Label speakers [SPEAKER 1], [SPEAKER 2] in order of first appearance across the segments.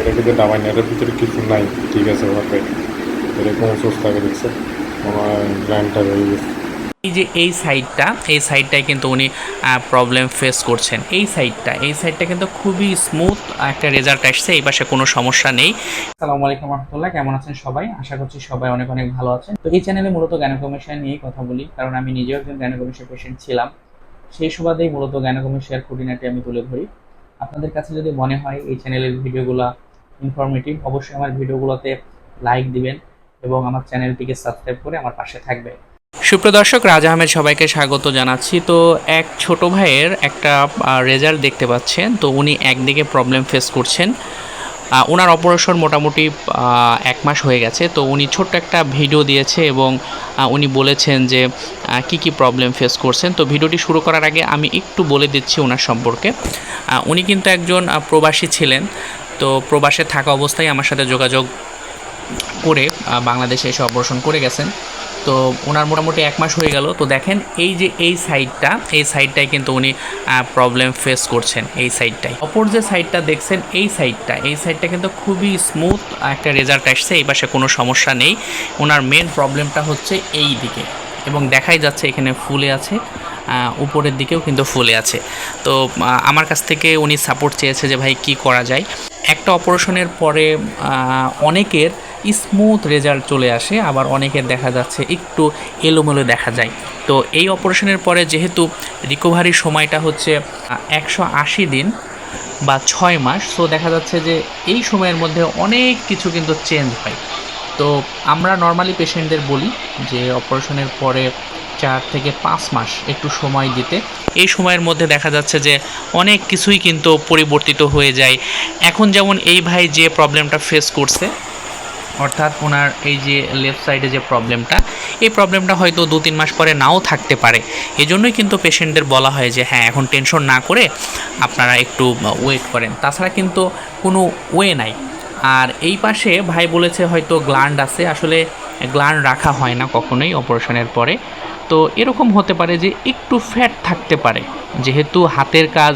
[SPEAKER 1] এটা কিন্তু ডাবাই না এটার ভিতরে কিছু নাই ঠিক আছে ভাবে এরকম সুস্থ আগে দেখছে? আমার হয়ে গেছে
[SPEAKER 2] এই যে। এই সাইডটা এই সাইডটায় কিন্তু উনি প্রবলেম ফেস করছেন। এই সাইডটা এই সাইডটা কিন্তু খুবই স্মুথ একটা রেজাল্ট আসছে এই পাশে কোনো সমস্যা নেই। আসসালামু আলাইকুম রহমতুল্লাহ কেমন আছেন সবাই? আশা করছি সবাই অনেক অনেক ভালো আছেন। তো এই চ্যানেলে মূলত গ্যানোকমেশিয়া নিয়েই কথা বলি কারণ আমি নিজেও একজন গ্যানোকমেশিয়া পেশেন্ট ছিলাম। সেই সুবাদেই মূলত গ্যানোকমেশিয়ার খুঁটিনাটি আমি তুলে ধরি। আপনাদের কাছে যদি মনে হয় এই চ্যানেলের ভিডিওগুলো ইনফরমেটিভ অবশ্যই আমার ভিডিওগুলোতে লাইক দিবেন এবং আমার চ্যানেলটিকে সাবস্ক্রাইব করে আমার পাশে থাকবে। সুপ্রদর্শক রাজা আহমেদ সবাইকে স্বাগত জানাচ্ছি। তো এক ছোট ভাইয়ের একটা রেজাল্ট দেখতে পাচ্ছেন। তো উনি একদিকে প্রবলেম ফেস করছেন। ওনার অপারেশন মোটামুটি এক মাস হয়ে গেছে। তো উনি ছোট্ট একটা ভিডিও দিয়েছে এবং উনি বলেছেন যে কি কি প্রবলেম ফেস করছেন। তো ভিডিওটি শুরু করার আগে আমি একটু বলে দিচ্ছি ওনার সম্পর্কে। উনি কিন্তু একজন প্রবাসী ছিলেন। তো প্রবাসে থাকা অবস্থায় আমার সাথে যোগাযোগ করে বাংলাদেশে এসে অপারেশন করে গেছেন। তো ওনার মোটামুটি এক মাস হয়ে গেল। তো দেখেন, এই যে এই সাইডটা এই সাইডটায় কিন্তু উনি প্রবলেম ফেস করছেন এই সাইডটাই অপর যে সাইডটা দেখছেন, এই সাইডটা এই সাইডটা কিন্তু খুবই স্মুথ একটা রেজাল্ট আসছে, এই পাশে কোনো সমস্যা নেই। ওনার মেন প্রবলেমটা হচ্ছে এই দিকে। এবং দেখাই যাচ্ছে এখানে ফুলে আছে উপরের দিকেও কিন্তু ফুলে আছে। তো আমার কাছ থেকে উনি সাপোর্ট চেয়েছে যে ভাই কি করা যায়। একটা অপারেশনের পরে অনেকের স্মুথ রেজাল্ট চলে আসে, আবার অনেকের দেখা যাচ্ছে একটু এলোমেলো দেখা যায়। তো এই অপারেশনের পরে যেহেতু রিকোভারি সময়টা হচ্ছে একশো আশি দিন বা ছয় মাস সো দেখা যাচ্ছে যে এই সময়ের মধ্যে অনেক কিছু কিন্তু চেঞ্জ হয়। তো আমরা নর্মালি পেশেন্টদের বলি যে অপারেশনের পরে চার থেকে পাঁচ মাস একটু সময় দিতে। এই সময়ের মধ্যে দেখা যাচ্ছে যে অনেক কিছুই কিন্তু পরিবর্তিত হয়ে যায়। এখন যেমন এই ভাই যে প্রবলেমটা ফেস করছে, অর্থাৎ ওনার এই যে লেফট সাইডে যে প্রবলেমটা এই প্রবলেমটা হয়তো দু তিন মাস পরে নাও থাকতে পারে। এজন্যই কিন্তু পেশেন্টদের বলা হয় যে হ্যাঁ এখন টেনশন না করে আপনারা একটু ওয়েট করেন। তাছাড়া কিন্তু কোনো ওয়ে নাই। আর এই পাশে ভাই বলেছে হয়তো গ্ল্যান্ড আছে। আসলে গ্ল্যান্ড রাখা হয় না কখনোই অপারেশনের পরে। তো এরকম হতে পারে যে একটু ফ্যাট থাকতে পারে। যেহেতু হাতের কাজ,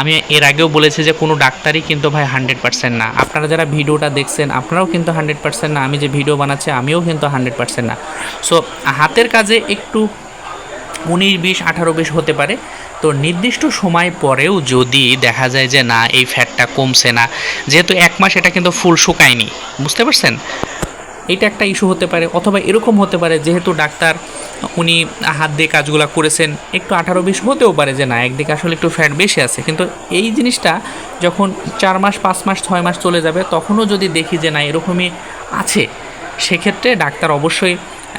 [SPEAKER 2] আমি এর আগেও বলেছি যে কোনো ডাক্তারই কিন্তু ভাই হান্ড্রেড পার্সেন্ট না। আপনারা যারা ভিডিওটা দেখছেন, আপনারাও কিন্তু হান্ড্রেড পার্সেন্ট না। আমি যে ভিডিও বানাচ্ছি, আমিও কিন্তু হান্ড্রেড পার্সেন্ট না। সো হাতের কাজে একটু উনিশ বিশ আঠারো বিশ হতে পারে। তো নির্দিষ্ট সময় পরেও যদি দেখা যায় যে না, এই ফ্যাটটা কমছে না, যেহেতু এক মাস এটা কিন্তু ফুল শুকায়নি, বুঝতে পারছেন? এটা একটা ইস্যু হতে পারে, অথবা এরকম হতে পারে, যেহেতু ডাক্তার, উনি হাত দিয়ে কাজগুলো করেছেন, একটু আঠারো বিশ হতেও পারে যে না, একদিকে আসলে একটু ফ্যাট বেশি আছে, কিন্তু এই জিনিসটা যখন চার মাস, পাঁচ মাস, ছয় মাস চলে যাবে, তখনও যদি দেখি যে না, এরকমই আছে, সেক্ষেত্রে ডাক্তার অবশ্যই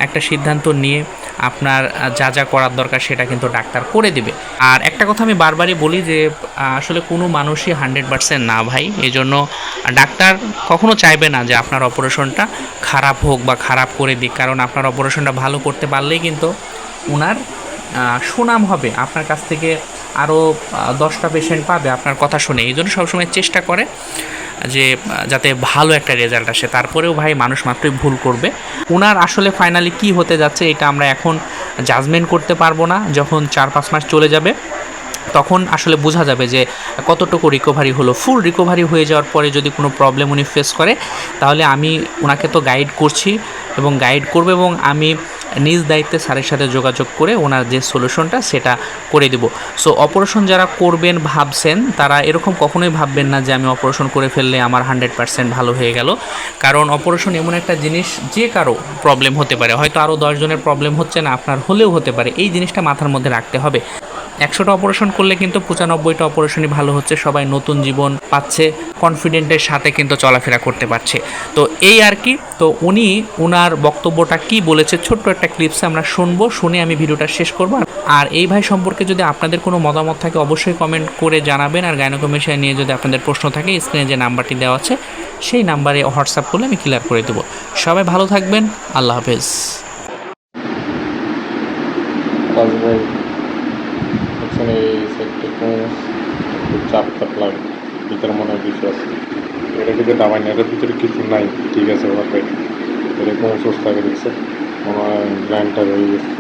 [SPEAKER 2] একটা সিদ্ধান্ত নিয়ে আপনার যা যা করার দরকার সেটা কিন্তু ডাক্তার করে দিবে। আর একটা কথা আমি বারবারই বলি যে আসলে কোনো মানুষই হান্ড্রেড পার্সেন্ট না ভাই। এই জন্য ডাক্তার কখনো চাইবে না যে আপনার অপারেশনটা খারাপ হোক বা খারাপ করে দিক। কারণ আপনার অপারেশনটা ভালো করতে পারলেই কিন্তু ওনার সুনাম হবে। আপনার কাছ থেকে আরও দশটা পেশেন্ট পাবে আপনার কথা শুনে। এই জন্য সবসময় চেষ্টা করে। যে, যাতে ভালো একটা রেজাল্ট আসে। তারপরেও ভাই মানুষ মাত্রই ভুল করবে। ওনার আসলে ফাইনালি কি হতে যাচ্ছে এটা আমরা এখন জাজমেন্ট করতে পারব না। যখন চার পাঁচ মাস চলে যাবে, তখন আসলে বোঝা যাবে যে, কতটুকু রিকভারি হলো। ফুল রিকভারি হয়ে যাওয়ার পরে যদি কোনো প্রবলেম উনি ফেস করে, তাহলে আমি ওনাকে তো গাইড করছি এবং গাইড করব এবং আমি নিজ দায়িত্বে স্যারের সাথে যোগাযোগ করে ওনার যে সলিউশনটা সেটা করে দেব। সো অপারেশন যারা করবেন, ভাবছেন, তারা এরকম কখনোই ভাববেন না যে আমি অপারেশন করে ফেললে আমার হান্ড্রেড পার্সেন্ট ভালো হয়ে গেল। কারণ অপারেশন এমন একটা জিনিস যে কারও প্রবলেম হতে পারে। হয়তো আরও দশজনের প্রবলেম হচ্ছে না, আপনার হলেও হতে পারে। এই জিনিসটা মাথার মধ্যে রাখতে হবে। একশোটা অপারেশন করলে কিন্তু পঁচানব্বইটা অপারেশনই ভালো হচ্ছে, সবাই নতুন জীবন পাচ্ছে কনফিডেন্টের সাথে কিন্তু চলাফেরা করতে পারছে। তো এই আর কি, তো উনি ওনার বক্তব্যটা কি বলেছে, ছোট্ট একটা ক্লিপসে আমরা শুনব, শুনে আমি ভিডিওটা শেষ করব। আর এই ভাই সম্পর্কে যদি আপনাদের কোনো মতামত থাকে, অবশ্যই কমেন্ট করে জানাবেন। আর গাইনোকমেশিয়া নিয়ে যদি আপনাদের প্রশ্ন থাকে স্ক্রিনে যে নাম্বারটি দেওয়া আছে, সেই নাম্বারে হোয়াটসঅ্যাপ করলে আমি ক্লিয়ার করে দেবো। সবাই ভালো থাকবেন আল্লাহ হাফেজ।
[SPEAKER 1] দেখছেন এই সাইডটা একটু চাপ চাপ লাগে ভিতরে মনে হয় কিছু আছে। এটা কিন্তু দামাই না এটার ভিতরে কিছু নাই, ঠিক আছে ভাবে এরকম অসুস্থ থাকে দেখছে আমার গ্র্যান্ডটা হয়ে গেছে।